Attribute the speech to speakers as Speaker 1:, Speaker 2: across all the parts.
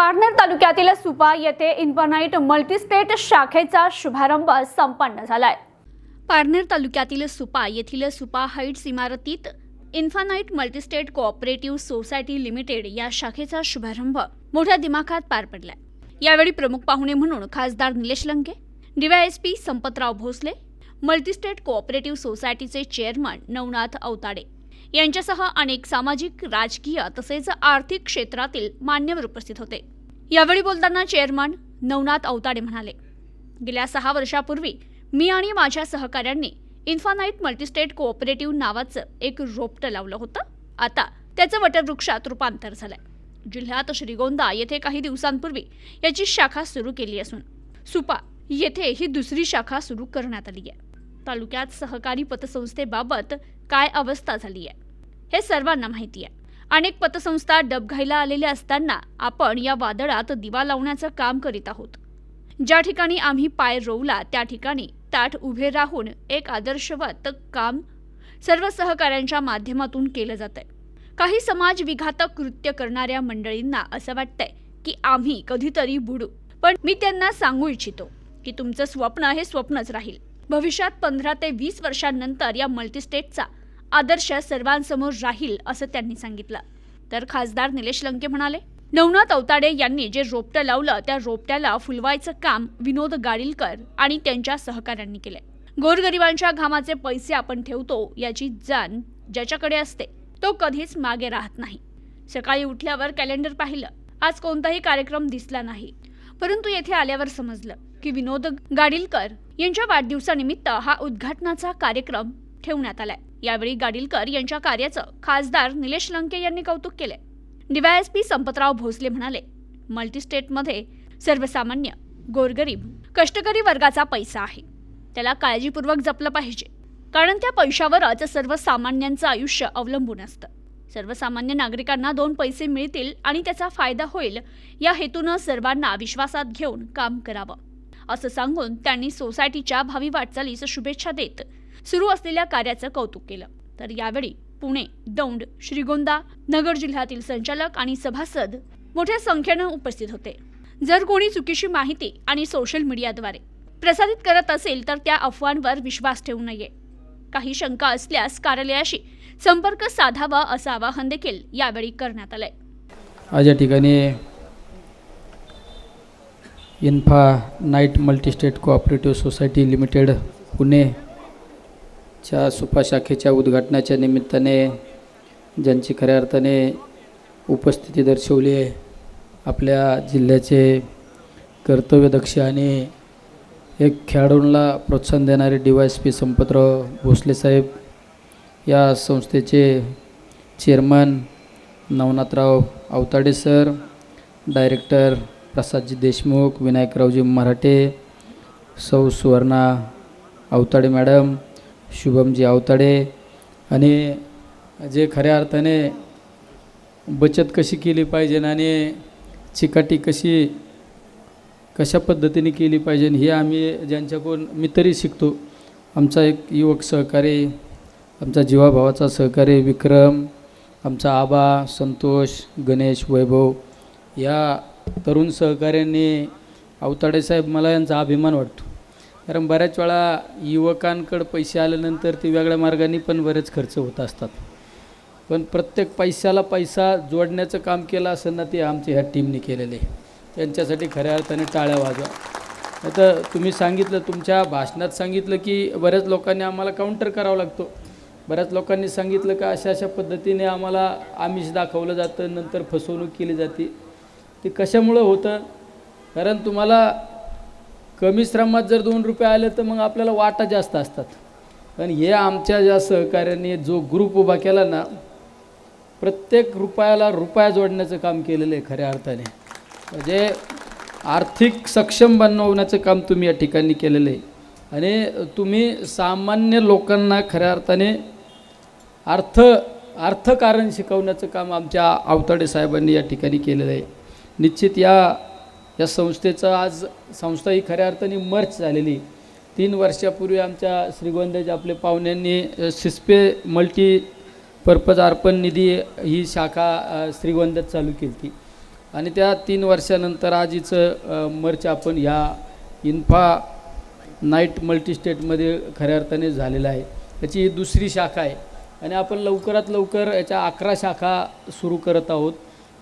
Speaker 1: पारनेर तालुक्यातील सुपा येथे infinite multi-state शाखेचा शुभारंभ संपन्न झालाय. पारनेर तालुक्यातील सुपा येथील सुपा हाईट्स इमारतीत Infinite multistate cooperative society limited या शाखेचा शुभारंभ मोठ्या दिमाखात पार पडलाय. यावेळी प्रमुख पाहुणे म्हणून खासदार Nilesh Lanke DYSP Sampatrao Bhosale multistate cooperative सोसायटीचे चेअरमन नवनाथ अवताडे यांच्यासह अनेक सामाजिक राजकीय तसेच आर्थिक क्षेत्रातील मान्यवर उपस्थित होते. यावेळी बोलताना चेअरमन नवनाथ अवताडे म्हणाले गेल्या सहा वर्षापूर्वी मी आणि माझ्या सहकाऱ्यांनी इन्फानाईट मल्टीस्टेट कोऑपरेटिव्ह नावाचं एक रोपटं लावलं होतं. आता त्याचं वटवृक्षात रूपांतर झालंय. जिल्ह्यात श्रीगोंदा येथे काही दिवसांपूर्वी याची शाखा सुरू केली असून सुपा येथे ही दुसरी शाखा सुरू करण्यात आली आहे. तालुक्यात सहकारी पतसंस्थेबाबत काय अवस्था झाली आहे? हे सर्वांना माहिती आहे. अनेक पतसंस्था डबघाईला आलेल्या असताना आपण या वादळात दिवा लावण्याचं काम करीत आहोत. ज्या ठिकाणी आम्ही पाय रोवला त्या ठिकाणी ताठ उभे राहून एक आदर्शवत काम सर्व सहकाऱ्यांच्या माध्यमातून केलं जात आहे. काही समाज विघातक कृत्य करणाऱ्या मंडळींना असं वाटतंय की आम्ही कधीतरी बुडू. पण मी त्यांना सांगू इच्छितो की तुमचं स्वप्न हे स्वप्नच राहील. भविष्यात पंधरा ते वीस वर्षांनंतर या मल्टीस्टेटचा आदर्श सर्वांसमोर राहील असं त्यांनी सांगितलं. तर खासदार निलेश लंके म्हणाले नवनाथ अवताडे यांनी जे रोपटं लावलं त्या रोपट्याला फुलवायचं काम विनोद गाडीलकर आणि त्यांच्या सहकाऱ्यांनी केलंय. गोरगरिबांच्या घामाचे पैसे आपण ठेवतो याची जाण ज्याच्याकडे असते तो कधीच मागे राहत नाही. सकाळी उठल्यावर कॅलेंडर पाहिलं आज कोणताही कार्यक्रम दिसला नाही. परंतु येथे आल्यावर समजलं की विनोद गाडीलकर यांच्या वाढदिवसानिमित्त हा उद्घाटनाचा कार्यक्रम ठेवण्यात आलाय. यावेळी गाडीलकर यांच्या कार्याचं खासदार निलेश लंके यांनी कौतुक केले डीवायएसपी संपतराव भोसले म्हणाले मल्टीस्टेटमध्ये सर्वसामान्य गोरगरीब कष्टकरी वर्गाचा पैसा आहे. त्याला काळजीपूर्वक जपलं पाहिजे. कारण त्या पैशावरच सर्वसामान्यांचं आयुष्य अवलंबून असतं. सर्वसामान्य नागरिकांना दोन पैसे मिळतील आणि त्याचा फायदा होईल या हेतूनं सर्वांना विश्वासात घेऊन काम करावं. असं सांगून त्यांनी सोसायटीच्या भावी वाटचालीस शुभेच्छा देत सुरू असलेल्या कार्याचं कौतुक केलं. तर यावेळी पुणे दौंड श्रीगोंदा नगर जिल्ह्यातील संचालक आणि सभासद मोठ्या संख्येनं उपस्थित होते. जर कोणी चुकीची माहिती आणि सोशल मीडियाद्वारे प्रसारित करत असेल तर त्या अफवांवर विश्वास ठेवू नये. काही शंका असल्यास कार्यालयाशी संपर्क साधावा असं आवाहन देखील यावेळी करण्यात आलंय.
Speaker 2: आज या ठिकाणी Infinite multistate cooperative society limited Pune च्या सुपा शाखेच्या उद्घाटनाच्या निमित्ताने ज्यांची खऱ्या अर्थाने उपस्थिती दर्शवली आहे आपल्या जिल्ह्याचे कर्तव्यदक्ष आणि एक खेळाडूंना प्रोत्साहन देणारे D Y S P Sampatrao Bhosale saheb या संस्थेचे chairman Navnathrao Avtade sir director Prasadji Deshmukh Vinayakraoji Marathe सौ सुवर्णा अवताडे मॅडम शुभमजी अवताडे आणि जे खऱ्या अर्थाने बचत कशी केली पाहिजे आणि चिकाटी कशी कशा पद्धतीने केली पाहिजे हे आम्ही ज्यांच्याकडून मी तरी शिकतो आमचा एक युवक सहकारी आमचा जीवाभावाचा सहकारी विक्रम आमचा आबा संतोष गणेश वैभव या तरुण सहकाऱ्यांनी अवताडे साहेब मला यांचा अभिमान वाटतो कारण बऱ्याच वेळा युवकांकडं पैसे आल्यानंतर ते वेगळ्या मार्गाने पण बरेच खर्च होत असतात. पण प्रत्येक पैशाला पैसा जोडण्याचं काम केलं असं ना ते आमच्या ह्या टीमने केलेले आहे. त्यांच्यासाठी खऱ्या अर्थाने टाळ्या वाजवा. आता तुम्ही सांगितलं तुमच्या भाषणात सांगितलं की बऱ्याच लोकांनी आम्हाला काउंटर करावा लागतो. बऱ्याच लोकांनी सांगितलं का अशा अशा पद्धतीने आम्हाला आमिष दाखवलं जातं नंतर फसवणूक केली जाते. ते कशामुळं होतं? कारण तुम्हाला कमी श्रमात जर दोन रुपये आले तर मग आपल्याला वाटा जास्त असतात. पण हे आमच्या ज्या सहकार्याने जो ग्रुप उभा केला ना प्रत्येक रुपयाला रुपया जोडण्याचं काम केलेलं आहे खऱ्या अर्थाने. म्हणजे आर्थिक सक्षम बनवण्याचं काम तुम्ही या ठिकाणी केलेलं आहे. आणि तुम्ही सामान्य लोकांना खऱ्या अर्थाने अर्थ अर्थकारण शिकवण्याचं काम आमच्या आवताडे साहेबांनी या ठिकाणी केलेलं आहे. निश्चित या या संस्थेचं आज संस्था ही खऱ्या अर्थाने मर्च झालेली. तीन वर्षापूर्वी आमच्या श्रीगोंद्याच्या आपले पाहुण्यांनी सिस्पे मल्टी पर्पज अर्पण निधी ही शाखा श्रीगोंद्यात चालू केली ती आणि त्या तीन वर्षानंतर आजीचं हिचं मर्च आपण ह्या इन्फा नाईट मल्टीस्टेटमध्ये खऱ्या अर्थाने झालेलं आहे. त्याची ही दुसरी शाखा आहे. आणि आपण लवकरात लवकर याच्या अकरा शाखा सुरू करत आहोत.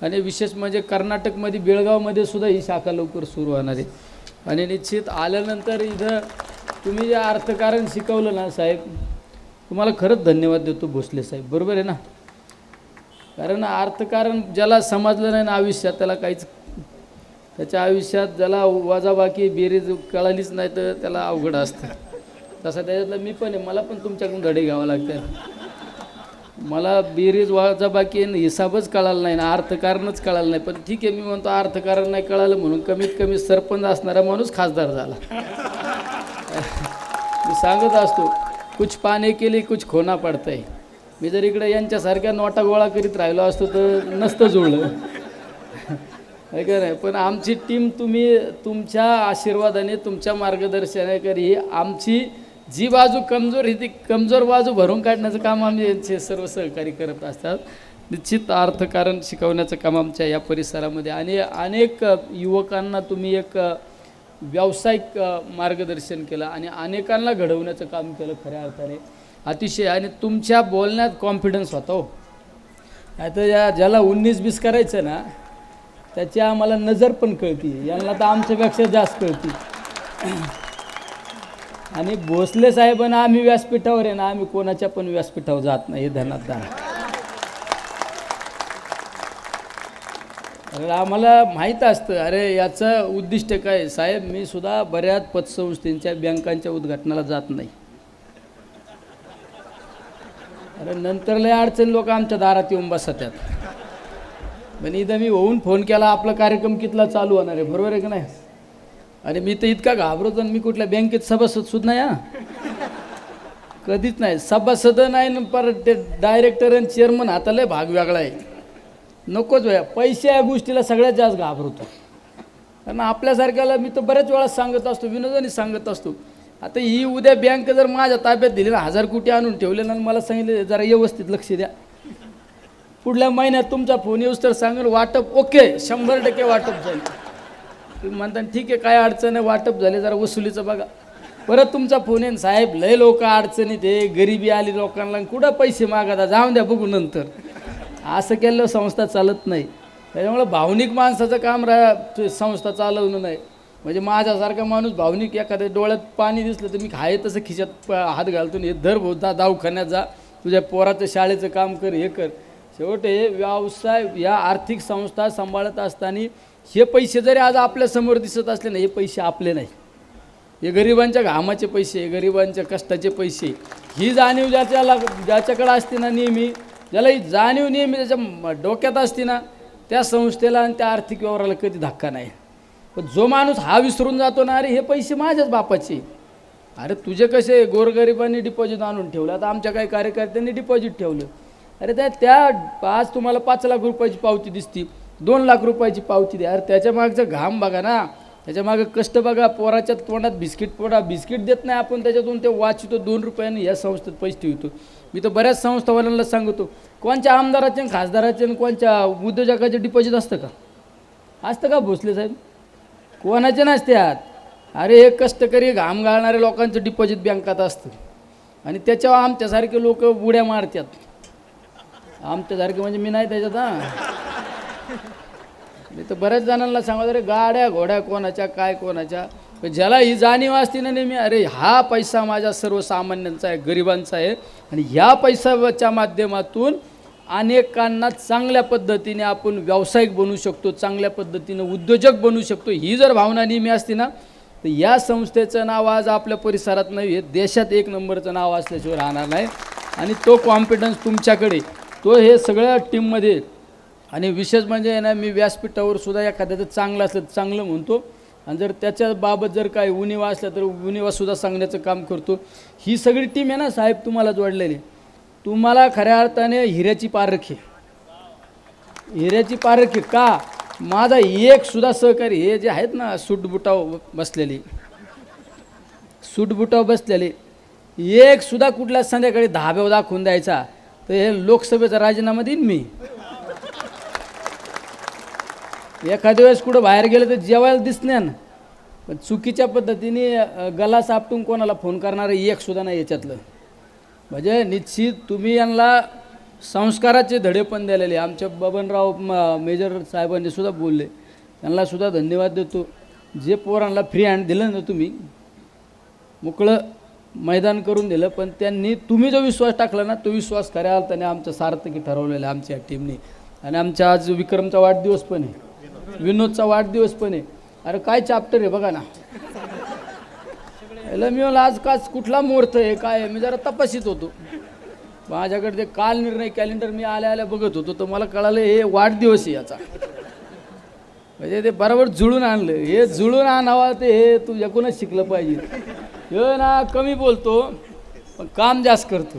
Speaker 2: आणि विशेष म्हणजे कर्नाटकमध्ये बेळगावमध्ये सुद्धा ही शाखा लवकर सुरू होणार आहे. आणि निश्चित आल्यानंतर इथं तुम्ही जे अर्थकारण शिकवलं ना साहेब तुम्हाला खरंच धन्यवाद देतो भोसले साहेब. बरोबर आहे ना? कारण अर्थकारण ज्याला समजलं नाही ना आयुष्यात त्याला काहीच त्याच्या आयुष्यात ज्याला वाजाबाकी बेरीज कळालीच नाही तर त्याला अवघड असतं. तसं त्याच्यातलं मी पण आहे मला पण तुमच्याकडून धडे घ्यावं लागतं मला बेरीज बाकी आणि हिसाबच कळाला नाही ना अर्थकारणच कळालं नाही. पण ठीक आहे मी म्हणतो अर्थकारण नाही कळालं म्हणून कमीत कमी सरपंच असणारा माणूस खासदार झाला. मी सांगत असतो कुछ पाने केली कुछ खोना पडतंय. मी जर इकडे यांच्यासारख्या नोटा गोळा करीत राहिलो असतो तर नसतं जुळलं. आहे का नाही? पण आमची टीम तुम्ही तुमच्या आशीर्वादाने तुमच्या मार्गदर्शनाकरी आमची जी बाजू कमजोर आहे ती कमजोर बाजू भरून काढण्याचं काम आम्ही सर्व सहकारी करत असतात. निश्चित अर्थकारण शिकवण्याचं काम आमच्या या परिसरामध्ये आणि अनेक युवकांना तुम्ही एक व्यावसायिक मार्गदर्शन केलं आणि अनेकांना घडवण्याचं काम केलं खऱ्या अर्थाने. अतिशय आणि तुमच्या बोलण्यात कॉन्फिडन्स होता हो. नाही तर या ज्याला उन्नीस बीस करायचं ना त्याची आम्हाला नजर पण कळती यांना तर आमच्यापेक्षा जास्त कळती. आणि भोसले साहेबांना आम्ही व्यासपीठावर आहे ना आम्ही कोणाच्या पण व्यासपीठावर जात नाही हे आम्हाला माहीत असतं अरे याचं उद्दिष्ट काय? साहेब मी सुद्धा बऱ्याच पतसंस्थेच्या बँकांच्या उद्घाटनाला जात नाही. अरे नंतर लय अडचण लोक आमच्या दारात येऊन बसतात. पण इथं मी होऊन फोन केला आपला कार्यक्रम कितला चालू होणार आहे बरोबर आहे का नाही? अरे मी तर इतका घाबरतो आणि मी कुठल्या बँकेत सभासद सुद्धा या कधीच नाही. सभासद नाही न पर ते डायरेक्टर आणि चेअरमन हाताला भाग वेगळा आहे. नकोच वया पैसे या गोष्टीला सगळ्यात जास्त घाबरतो. कारण आपल्यासारख्याला मी तर बऱ्याच वेळा सांगत असतो विनोदाने सांगत असतो. आता ही उद्या बँक जर माझ्या ताब्यात दिली ना हजार कोटी आणून ठेवले ना मला सांगितलं जरा व्यवस्थित लक्ष द्या. पुढल्या महिन्यात तुमचा फोन येऊस तर सांगेल वाटप ओके शंभर टक्के वाटप जाईल तुम्ही म्हणता ठीक आहे काय अडचण आहे? वाटप झाले जरा वसुलीचं बघा. परत तुमचा फोन येईन साहेब लय लोक अडचणीत आहे गरिबी आली लोकांना कुठं पैसे मागता जाऊन द्या बघू नंतर. असं केलं संस्था चालत नाही. त्याच्यामुळं भावनिक माणसाचं काम रा संस्था चालवणं नाही. म्हणजे माझ्यासारखा माणूस भावनिक एखाद्या डोळ्यात पाणी दिसलं तर मी खाय तसं खिशात हात घालतो हे धर भाऊ जा दवाखान्यात जा. तुझ्या पोराचं शाळेचं काम कर हे कर. शेवटे व्यवसाय या आर्थिक संस्था सांभाळत असताना हे पैसे जरी आज आपल्यासमोर दिसत असले ना हे पैसे आपले नाही. हे गरिबांच्या घामाचे पैसे गरिबांच्या कष्टाचे पैसे ही जाणीव ज्याच्याला ज्याच्याकडं असते ना नेहमी ज्याला ही जाणीव नेहमी त्याच्या डोक्यात असते ना त्या संस्थेला आणि त्या आर्थिक व्यवहाराला कधी धक्का नाही. पण जो माणूस हा विसरून जातो ना अरे हे पैसे माझ्याच बापाचे. अरे तुझे कसे गोरगरिबांनी डिपॉझिट आणून ठेवलं आता आमच्या काही कार्यकर्त्यांनी डिपॉझिट ठेवलं. अरे त्या त्या आज तुम्हाला पाच लाख रुपयाची पावती दिसती. दोन लाख रुपयाची पावती द्या. अरे त्याच्या मागचा घाम बघा ना. त्याच्या मागं कष्ट बघा. पोराच्या तोंडात बिस्किट पोडा. बिस्किट देत नाही आपण त्याच्यातून ते वाचतो दोन रुपयाने या संस्थेत पैसे ठेवतो. मी तर बऱ्याच संस्थावाल्यांना सांगतो कोणच्या आमदाराचे आणि खासदाराचे आणि कोणच्या उद्योजकाचे डिपॉझिट असतं का? असतं का भोसले साहेब? कोणाचे नसते आत अरे हे कष्टकरी घाम घालणाऱ्या लोकांचं डिपॉझिट बँकात असतं. आणि त्याच्यावर आमच्यासारखे लोक उड्या मारतात. आमच्यासारखे म्हणजे मी नाही त्याच्यात हां. मी तर बऱ्याच जणांना सांगत अरे गाड्या घोड्या कोणाच्या काय कोणाच्या? पण ज्याला ही जाणीव असते ना नेहमी अरे हा पैसा माझ्या सर्वसामान्यांचा आहे गरिबांचा आहे आणि ह्या पैशाच्या माध्यमातून अनेकांना चांगल्या पद्धतीने आपण व्यावसायिक बनवू शकतो चांगल्या पद्धतीनं उद्योजक बनवू शकतो. ही जर भावना नेहमी असते ना तर या संस्थेचं नाव आज आपल्या परिसरात नाही आहे देशात एक नंबरचं नाव असल्याशिवाय राहणार नाही. आणि तो कॉन्फिडन्स तुमच्याकडे तो हे सगळ्या टीममध्ये आणि विशेष म्हणजे आहे ना मी व्यासपीठावर सुद्धा एखाद्याचं चांगलं असलं तर चांगलं म्हणतो. आणि जर त्याच्याबाबत जर काही उणिवा असला तर उणिवासुद्धा सांगण्याचं काम करतो. ही सगळी टीम आहे ना साहेब तुम्हाला जोडलेली. तुम्हाला खऱ्या अर्थाने हिऱ्याची पारखी हिऱ्याची पारखी का? माझा एक सुद्धा सहकारी हे जे आहेत ना सुटबुटाव बसलेली. सुटबुटाव बसलेले. एक सुद्धा कुठल्या संध्याकाळी धाब्याव दाखवून द्यायचा. तर हे लोकसभेचा राजीनामा देईन मी. एखाद्या वेळेस कुठं बाहेर गेलं तर जेवायला दिसणार ना. पण चुकीच्या पद्धतीने गला सापटून कोणाला फोन करणारं एक सुद्धा नाही याच्यातलं. म्हणजे निश्चित तुम्ही यांना संस्काराचे धडे पण दिलेले. आमच्या बबनराव मेजर साहेबांनी सुद्धा बोलले. त्यांना सुद्धा धन्यवाद देतो. जे पोरांना फ्री हँड दिलं ना तुम्ही मोकळं मैदान करून दिलं पण त्यांनी तुम्ही जो विश्वास टाकला ना तो विश्वास खऱ्या त्याने आमचं सार्थकी ठरवलेलं आहे आमच्या टीमने आणि आमच्या आज विक्रमचा वाढदिवस पण आहे. विनोदचा वाढदिवस पण आहे. अरे काय चॅप्टर आहे बघा ना. याला मी म्हणलं आज काच कुठला मुहूर्त आहे काय मी जरा तपासित होतो. माझ्याकडे ते काल निर्णय कॅलेंडर मी आल्या आल्या बघत होतो तर मला कळालं हे वाढदिवस आहे याचा. म्हणजे ते बरोबर जुळून आणलं. हे जुळून आणावा ते हे तू एकूणच शिकलं पाहिजे. हे ना कमी बोलतो पण काम जास्त करतो.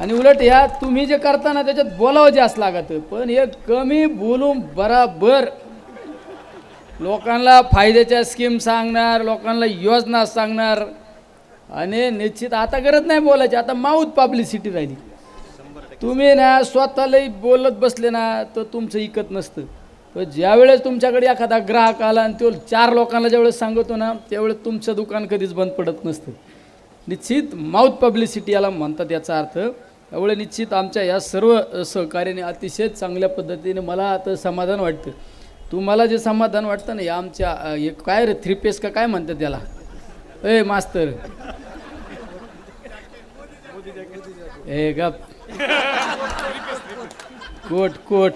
Speaker 2: आणि उलट ह्या तुम्ही जे करता ना त्याच्यात बोलावं जास्त लागतं. पण हे कमी बोलून बराबर. लोकांना फायद्याच्या स्कीम सांगणार लोकांना योजना सांगणार. आणि निश्चित आता गरज नाही बोलायची आता माऊथ पब्लिसिटी राहिली. तुम्ही ना स्वतःलाही बोलत बसले ना तर तुमचं इकत नसतं. पण ज्यावेळेस तुमच्याकडे एखादा ग्राहक आला आणि तो चार लोकांना ज्यावेळेस सांगतो ना त्यावेळेस तुमचं दुकान कधीच बंद पडत नसतं. निश्चित माउथ पब्लिसिटी याला म्हणतात याचा अर्थ त्यामुळे निश्चित आमच्या या सर्व सहकार्याने अतिशय चांगल्या पद्धतीने मला आता समाधान वाटतं. तुम्हाला जे समाधान वाटतं ना या आमच्या एक हे काय रे थ्री पेस का काय म्हणतात त्याला? ए मास्तर. ए गप. Coat coat.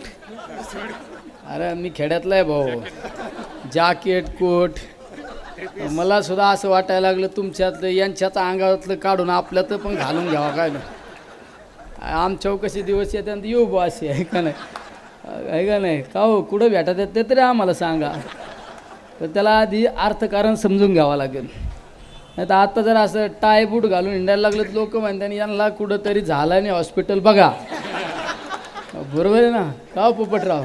Speaker 2: अरे मी खेड्यातला आहे भाऊ. Jacket coat. मला सुद्धा असं वाटायला लागलं तुमच्यातलं यांच्याच अंगातलं काढून आपल्यात पण घालून घ्यावा काय आम आमच्या दिवस येते आणि येऊ बा असे आहे का नाही? आहे का नाही? का हो कुठं भेटत आहेत ते तरी आम्हाला सांगा. तर त्याला आधी अर्थकारण समजून घ्यावं लागेल. नाही तर आता जर असं टाय बूट घालून हिंडायला लागलं तर लोक म्हणतात यांना कुठंतरी झालं नाही हॉस्पिटल बघा. बरोबर आहे ना? का हो पोपटराव?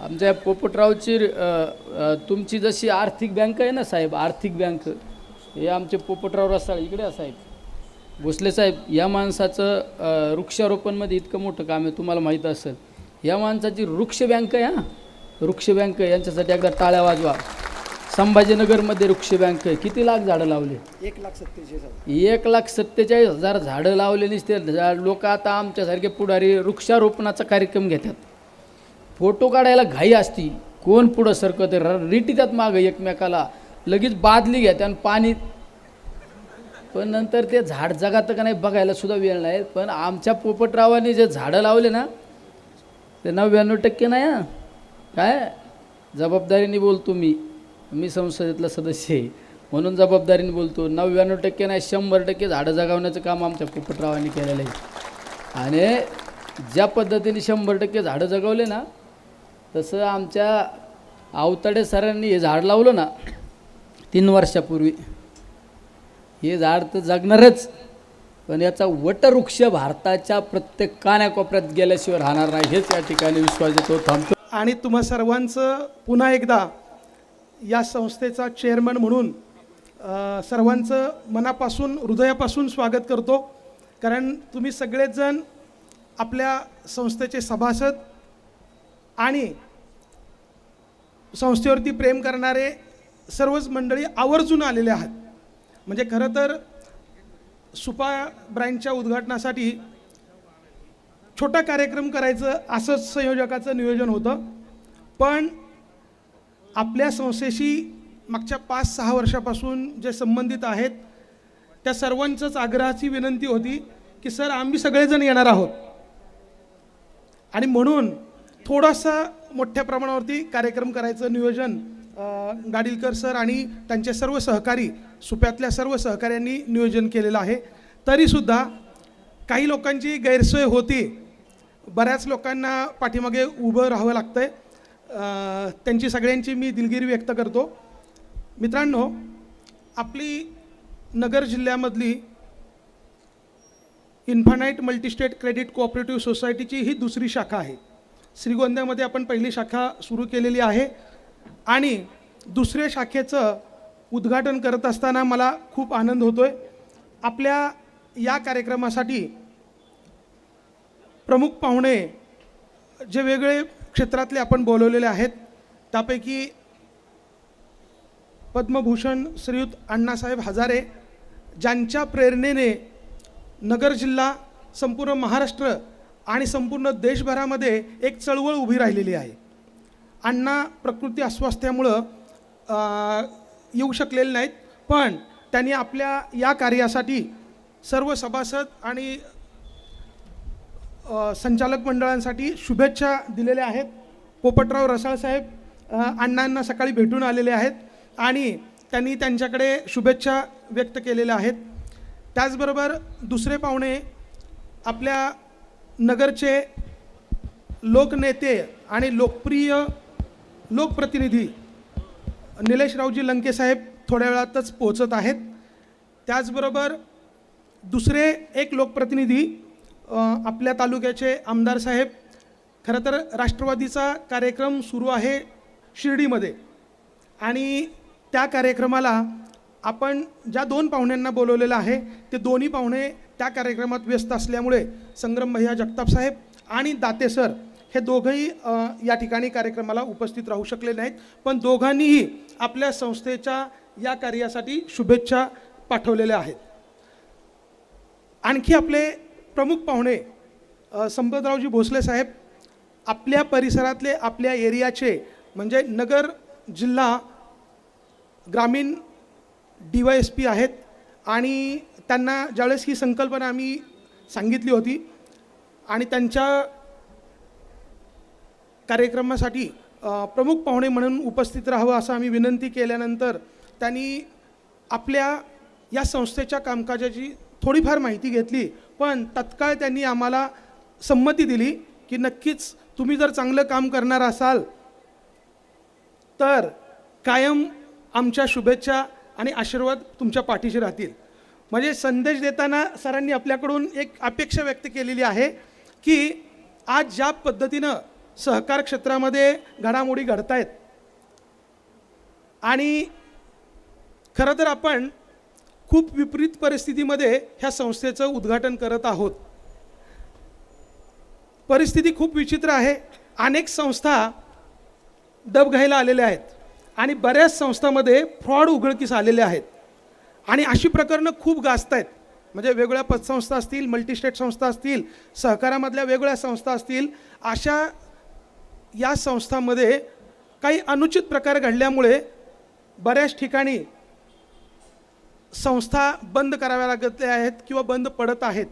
Speaker 2: आमच्या पोपटरावची तुमची जशी आर्थिक बँक आहे ना साहेब आर्थिक बँक हे आमचे पोपटराव रसाळ इकडे साहेब. भोसले साहेब या माणसाचं वृक्षारोपणमध्ये इतकं मोठं काम आहे तुम्हाला माहीत असेल. या माणसाची वृक्ष बँक आहे हां. वृक्ष बँक यांच्यासाठी एकदा टाळ्या वाजवा. संभाजीनगरमध्ये वृक्ष बँक आहे. किती लाख झाडं लावले?
Speaker 3: एक लाख सत्तेचाळीस हजार.
Speaker 2: एक लाख सत्तेचाळीस हजार झाडं लावले नसते. लोक आता आमच्यासारखे पुढारी वृक्षारोपणाचा कार्यक्रम घेतात. फोटो काढायला घाई असती. कोण पुढं सरकत रिटीतात मागं एकमेकाला. लगेच बादली घेते आणि पाणी पण नंतर ते झाड जगातं का नाही बघायला सुद्धा वेळ नाही. पण आमच्या पोपटरावांनी जे झाडं लावले ना ते नव्याण्णव टक्के नाही हं. काय? जबाबदारीने बोलतो मी. मी संसदेतला सदस्य आहे. म्हणून जबाबदारीने बोलतो. नव्याण्णव टक्के नाही शंभर टक्के झाडं जगावण्याचं काम आमच्या पोपटरावांनी केलेलं आहे. आणि ज्या पद्धतीने शंभर टक्के झाडं जगवले ना तसं आमच्या आवताडे सरांनी हे झाड लावलं ना तीन वर्षापूर्वी हे झाड तर जगणारच. पण याचा वटवृक्ष भारताच्या प्रत्येक कानाकोपऱ्यात गेल्याशिवाय राहणार नाही हेच या ठिकाणी विश्वास देतो. थांबतो.
Speaker 3: आणि तुम्हा सर्वांचं पुन्हा एकदा या संस्थेचा चेअरमन म्हणून सर्वांचं मनापासून हृदयापासून स्वागत करतो. कारण तुम्ही सगळेजण आपल्या संस्थेचे सभासद आणि संस्थेवरती प्रेम करणारे सर्वच मंडळी आवर्जून आलेले आहात. म्हणजे खरं तर सुपा ब्रँडच्या उद्घाटनासाठी छोटा कार्यक्रम करायचं असंच संयोजकाचं नियोजन होतं. पण आपल्या संस्थेशी मागच्या पाच सहा वर्षापासून जे संबंधित आहेत त्या सर्वांचंच आग्रहाची विनंती होती की सर आम्ही सगळेजण येणार आहोत. आणि म्हणून थोडासा मोठ्या प्रमाणावरती कार्यक्रम करायचं नियोजन गाडीलकर सर आणि त्यांचे सर्व सहकारी सुप्यातल्या सर्व सहकाऱ्यांनी नियोजन केलेलं आहे. तरीसुद्धा काही लोकांची गैरसोय होती. बऱ्याच लोकांना पाठीमागे उभं राहावं लागतं आहे त्यांची सगळ्यांची मी दिलगिरी व्यक्त करतो. मित्रांनो आपली नगर जिल्ह्यामधली इन्फानाईट मल्टीस्टेट क्रेडिट कोऑपरेटिव्ह सोसायटीची ही दुसरी शाखा आहे. श्रीगोंद्यामध्ये आपण पहिली शाखा सुरू केलेली आहे. आणि दुसऱ्या शाखेचं उद्घाटन करत असताना मला खूप आनंद होतो आहे आपल्या या कार्यक्रमासाठी प्रमुख पाहुणे जे वेगळे क्षेत्रातले आपण बोलवलेले आहेत त्यापैकी पद्मभूषण श्रीयुत अण्णासाहेब हजारे ज्यांच्या प्रेरणेने नगर जिल्हा संपूर्ण महाराष्ट्र आणि संपूर्ण देशभरामध्ये एक चळवळ उभी राहिलेली आहे. अण्णा प्रकृती अस्वास्थ्यामुळं येऊ शकलेले नाहीत. पण त्यांनी आपल्या या कार्यासाठी सर्व सभासद आणि संचालक मंडळांसाठी शुभेच्छा दिलेल्या आहेत. पोपटराव रसाळसाहेब अण्णांना सकाळी भेटून आलेले आहेत आणि त्यांनी त्यांच्याकडे शुभेच्छा व्यक्त केलेल्या आहेत. त्याचबरोबर दुसरे पाहुणे आपल्या नगरचे लोकनेते आणि लोकप्रिय लोकप्रतिनिधी निलेशरावजी लंकेसाहेब थोड्या वेळातच पोहोचत आहेत. त्याचबरोबर दुसरे एक लोकप्रतिनिधी आपल्या तालुक्याचे आमदार साहेब खरं तर राष्ट्रवादीचा कार्यक्रम सुरू आहे शिर्डीमध्ये. आणि त्या कार्यक्रमाला आपण ज्या दोन पाहुण्यांना बोलवलेलं आहे ते दोन्ही पाहुणे त्या कार्यक्रमात व्यस्त असल्यामुळे संग्राम भैया जगताप साहेब आणि दाते सर हे दोघंही या ठिकाणी कार्यक्रमाला उपस्थित राहू शकले नाहीत. पण दोघांनीही आपल्या संस्थेच्या या कार्यासाठी शुभेच्छा पाठवलेल्या आहेत. आणखी आपले प्रमुख पाहुणे संपतरावजी भोसले साहेब आपल्या परिसरातले आपल्या एरियाचे म्हणजे नगर जिल्हा ग्रामीण डी वाय एस पी आहेत. आणि त्यांना ज्यावेळेस ही संकल्पना आम्ही सांगितली होती आणि त्यांच्या कार्यक्रमासाठी प्रमुख पाहुणे म्हणून उपस्थित राहावं असं आम्ही विनंती केल्यानंतर त्यांनी आपल्या या संस्थेच्या कामकाजाची थोडीफार माहिती घेतली. पण तत्काळ त्यांनी आम्हाला संमती दिली की नक्कीच तुम्ही जर चांगलं काम करणार असाल तर कायम आमच्या शुभेच्छा आणि आशीर्वाद तुमच्या पाठीशी राहतील. म्हणजे संदेश देताना सरांनी आपल्याकडून एक अपेक्षा व्यक्त केलेली आहे की आज ज्या पद्धतीनं सहकार क्षेत्रामध्ये घडामोडी घडत आहेत आणि खरं तर आपण खूप विपरीत परिस्थितीमध्ये ह्या संस्थेचं उद्घाटन करत आहोत. परिस्थिती खूप विचित्र आहे. अनेक संस्था डब आलेल्या आहेत. आणि बऱ्याच संस्थांमध्ये फ्रॉड उघडकीस आलेले आहेत. आणि अशी प्रकरणं खूप गाजत आहेत म्हणजे वेगवेगळ्या पतसंस्था असतील मल्टीस्टेट संस्था असतील सहकारामधल्या वेगवेगळ्या संस्था असतील अशा या संस्थामध्ये काही अनुचित प्रकार घडल्यामुळे बऱ्याच ठिकाणी संस्था बंद कराव्या लागत आहेत किंवा बंद पडत आहेत.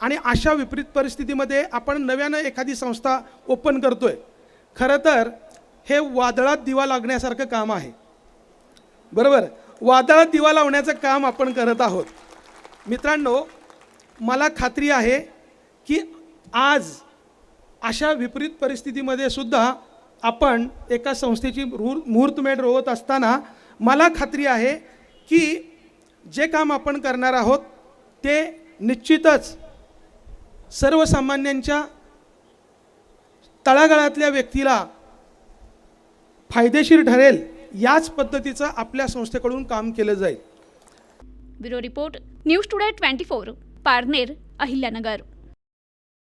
Speaker 3: आणि अशा विपरीत परिस्थितीमध्ये आपण नव्यानं एखादी संस्था ओपन करतो आहे खरं तर हे वादळात दिवा लागण्यासारखं काम आहे. बरोबर? वादळात दिवा लावण्याचं काम आपण करत आहोत. मित्रांनो मला खात्री आहे की आज अशा विपरीत परिस्थितीमध्ये सुद्धा आपण एका संस्थेची मुहूर मुहूर्तमेढ रोवत असताना मला खात्री आहे की जे काम आपण करणार आहोत ते निश्चितच सर्वसामान्यांच्या तळागाळातल्या व्यक्तीला फायदेशीर ठरेल याच पद्धतीचं आपल्या संस्थेकडून काम केलं जाईल.
Speaker 1: Bureau report news today twenty four Parner Ahilyanagar.